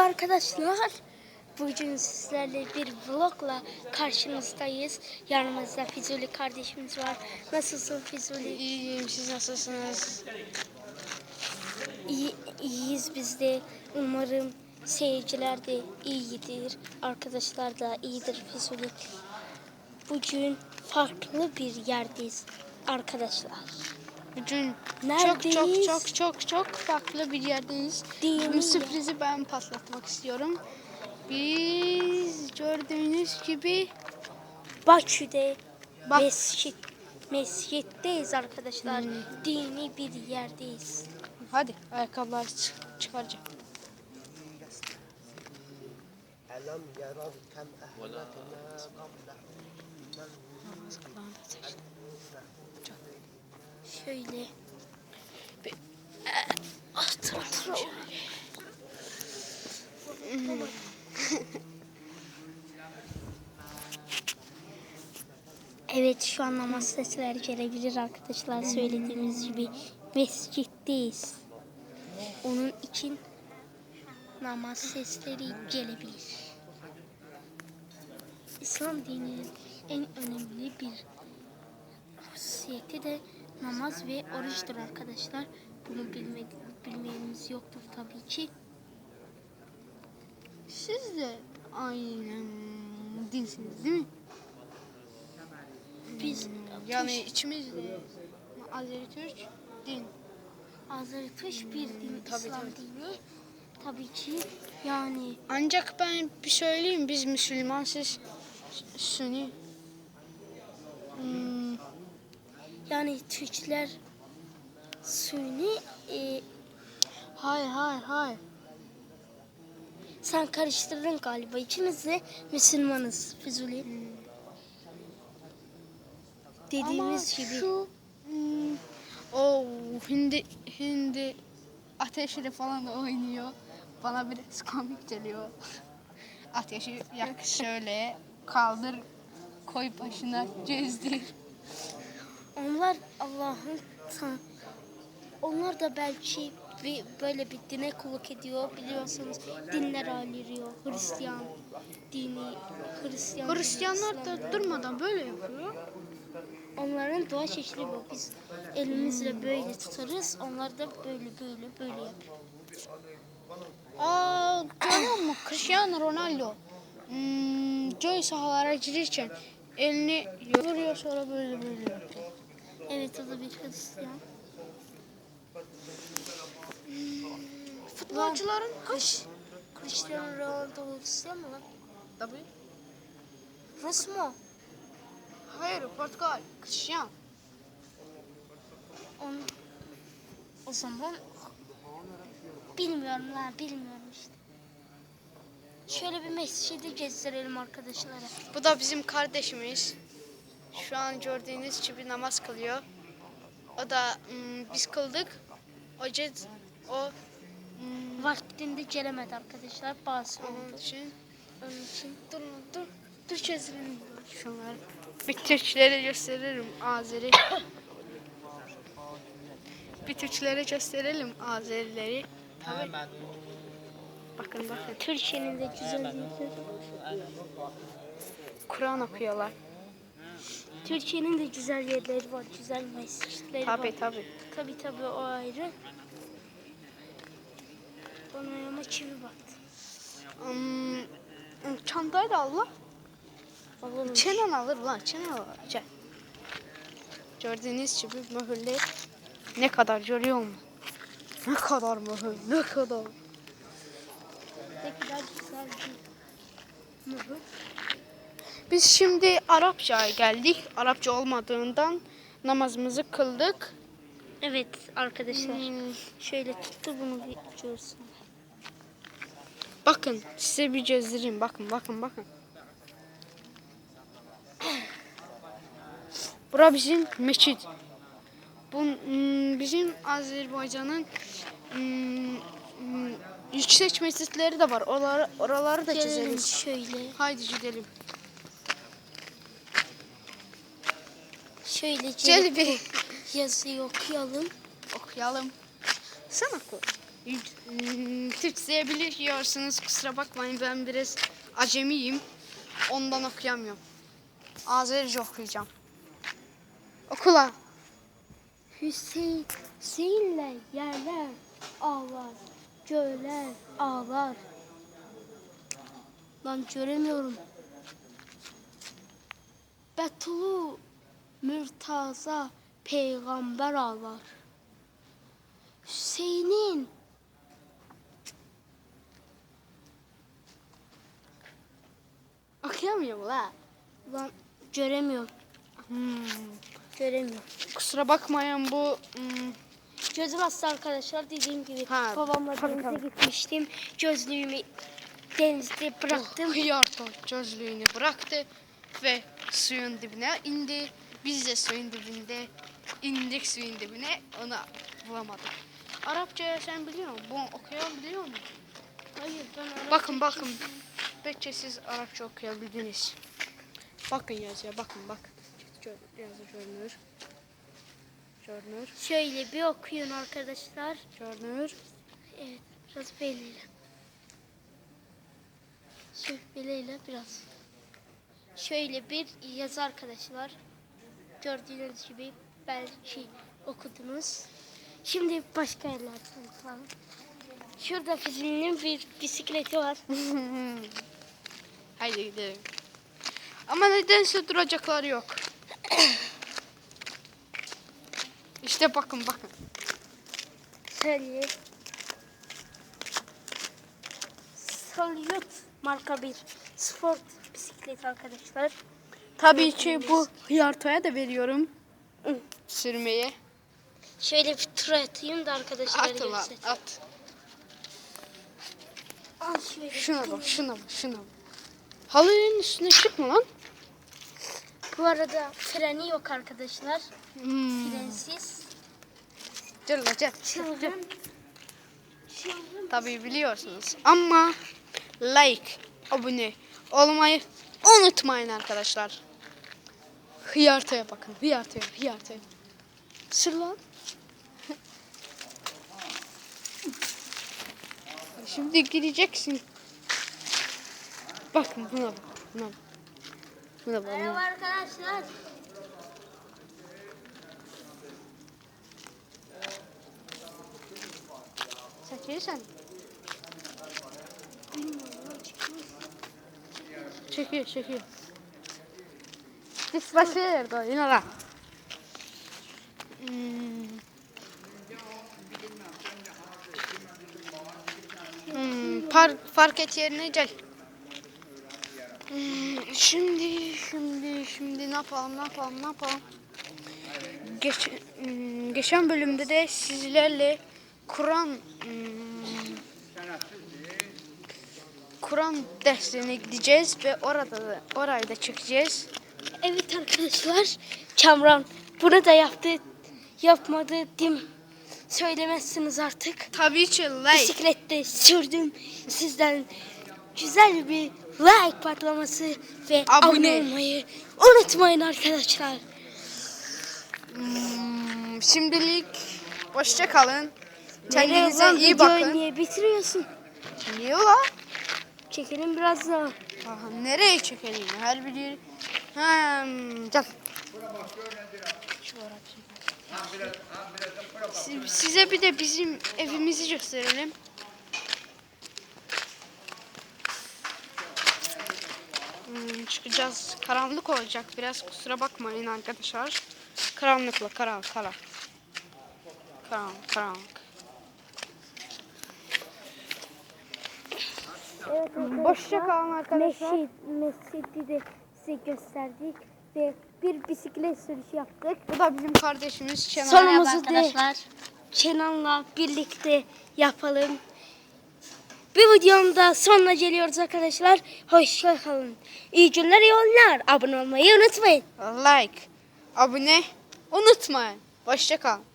Merhaba arkadaşlar. Bugün sizlerle bir vlogla karşınızdayız. Yanımızda Fizuli kardeşimiz var. Nasılsın Fizuli? İyiyim, siz nasılsınız? İyi, iyiyiz biz de. Umarım seyirciler de iyidir. Arkadaşlar da iyidir Fizuli. Bugün farklı bir yerdeyiz arkadaşlar. Bütün Neredeyiz? çok çok çok çok çok farklı bir yerdeyiz. Değil Şimdi sürprizi ben patlatmak istiyorum. Biz gördüğünüz gibi Bakü'de Bak. mescit mescitteyiz arkadaşlar. Hmm. Dini bir yerdeyiz. Hadi ayakkabılar çık çıkaracağım. Elem yarav kem ehlekna Şöyle. Otur. Evet şu an namaz sesleri gelebilir arkadaşlar. Söylediğimiz gibi mescitteyiz. Onun için namaz sesleri gelebilir. İslam dininin en önemli bir hususiyeti de namaz ve oruçtur arkadaşlar. Bunu bilme, bilmeyenimiz yoktur tabii ki. Siz de aynen dinsiniz değil mi? Biz Yani içimizde Azeri Türk din. Azeri Tuş bir din, tabii, İslam tabii. dini. Tabii ki yani Ancak ben bir söyleyeyim biz Müslüman siz Sünni. Hmm, yani Türkler Sünni e, hayır hayır hayır. sen karıştırdın galiba. İkimiz de Müslümanız Füzuli. Dediğimiz Ama gibi. Şu, hmm, o hindi hindi ateşiyle falan da oynuyor. Bana biraz komik geliyor. Ateşi yak şöyle kaldır koy başına gezdir. Onlar Allah'ın tan onlar da belki bir böyle bir dine kulluk ediyor biliyorsunuz dinler ayrılıyor Hristiyan dini Hristiyan Hristiyanlar da durmadan böyle yapıyor. onların dua çeşidi bu biz elimizle böyle tutarız onlar da böyle böyle böyle yapıyor Aa, görüyor musun? Cristiano Ronaldo hmm, göy sahalara girirken elini vuruyor sonra böyle böyle yapıyor. Evet o da bir Hristiyan Futbolcuların kaç? Cristiano Ronaldo Hristiyan mı lan? Tabii. Rus mu? Hayır, Portugal. Cristiano. On, o zaman bilmiyorum lan bilmiyorum işte. Şöyle bir mescidi gezdirelim arkadaşlara. Bu da bizim kardeşimiz. Şu an gördüğünüz gibi namaz kılıyor. O da hmm, biz kıldık. Cez, o hmm, Vaktinde gelemedi arkadaşlar bazı onun oldu. için Onun için dur dur dur çözelim şunları. Bir Türklere gösteririm Azeri. bir Türklere gösterelim Azerileri. Tabii. Bakın bakın. Türkiye'nin de güzel. Kur'an okuyorlar. Türkiye'nin de güzel yerleri var, güzel mescitleri var. Tabii tabii. Tabii tabii o ayrı. Bana ama çivi baktı. Hmm, çantayı da al lan. Çenen alır lan çenen alır. Gel. Gördüğünüz gibi mühürler ne kadar görüyor musun? Ne kadar mühür, ne kadar. Ne kadar güzel bir mühür. Biz şimdi Arapça'ya geldik. Arapça olmadığından namazımızı kıldık. Evet arkadaşlar. Hmm, Şöyle tuttu bunu bir görsün. bakın size bir gezdireyim. Bakın bakın bakın. Bura bizim meçit. Bu hmm, bizim Azerbaycan'ın hmm, hmm, yüksek mescitleri de var. Oraları, oraları da gezeriz. şöyle. Haydi gidelim. Şöyle bir yazıyı okuyalım. okuyalım. Sen oku. Hmm, Türkçe biliyorsunuz kusura bakmayın ben biraz acemiyim. Ondan okuyamıyorum. Azerice okuyacağım. Okula. Hüseyin, Hüseyin'le yerler ağlar, göller ağlar. Lan göremiyorum. Betulu Mürtaza peygamber ağlar. Hüseyin'in Okuyamıyorum la. lan göremiyorum. Hmm. Göremiyorum. Kusura bakmayın bu hmm, Gözüm hasta arkadaşlar dediğim gibi Ha, babamla denize tabii. gitmiştim. Gözlüğümü denizde bıraktım. hıyarto gözlüğünü bıraktı ve suyun dibine indi. Biz de suyun dibinde indik suyun dibine onu bulamadık. Arapça sen biliyor musun? Bu okuyabiliyor musun? Hayır ben Arapça Bakın bakın. Belki siz Arapça okuyabildiniz. Bakın yazıya bakın bak. Yazı görünür. Görünür. Şöyle bir okuyun arkadaşlar. Görünür. Evet biraz beleyle. Şöyle biraz. Şöyle bir yazı arkadaşlar. Gördüğünüz gibi belki okudunuz. Şimdi başka yerlerden bakalım. Şurada bizimle bir bisikleti var. Haydi gidelim. Ama nedense duracakları yok. işte bakın bakın. Şöyle. Salyut marka bir sport bisiklet arkadaşlar. Tabii ki bu hıyartoya da veriyorum. Hı. Sürmeye. Şöyle bir tur atayım da arkadaşlar At ulan görsün. at. Al şöyle. Şuna bak şuna bak şuna bak. Halının üstüne çıkma lan. Bu arada freni yok arkadaşlar. Hmm. Frensiz. Gel lan gel. Çılgın. Çılgın. Tabii biliyorsunuz. Ama like, abone olmayı unutmayın arkadaşlar. Hıyartoya bakın. Hıyartoya, hıyartoya. Sür lan. Şimdi gideceksin. Bakın buna bak. Buna bak. Buna bak. Merhaba arkadaşlar. Çekilsen. Çekiyor, çekiyor. Biz başka yerde yine la. Hmm. Hmm, park, fark et yerine gel. Hmm, şimdi, şimdi, şimdi ne yapalım, ne yapalım, ne yapalım? Geç, hmm, geçen bölümde de sizlerle Kur'an hmm, Kur'an dersine gideceğiz ve orada da orayı da çekeceğiz. Evet arkadaşlar. Kamran bunu da yaptı. Yapmadı mi? Söylemezsiniz artık. Tabii ki like. Bisiklette sürdüm. Sizden güzel bir like patlaması ve Abone. abone olmayı unutmayın arkadaşlar. Hmm, şimdilik hoşça kalın. Kendinize lan? iyi bakın. Niye bitiriyorsun? Niye ula? Çekelim biraz daha. Aha, nereye çekelim? Her biri. Hmm, gel. Size bir de bizim evimizi gösterelim. Hmm, çıkacağız. Karanlık olacak biraz. Kusura bakmayın arkadaşlar. Karanlıkla karan karan. Karanlık karanlık. Evet Hoşça kalın arkadaşlar. Mescid, mescidi de size gösterdik ve bir bisiklet sürüşü yaptık. Bu da bizim kardeşimiz. Sonumuzu da Kenan'la birlikte yapalım. Bir videonun da sonuna geliyoruz arkadaşlar. Hoşça kalın. İyi günler, iyi oyunlar. Abone olmayı unutmayın. Like, abone unutmayın. Hoşça kalın.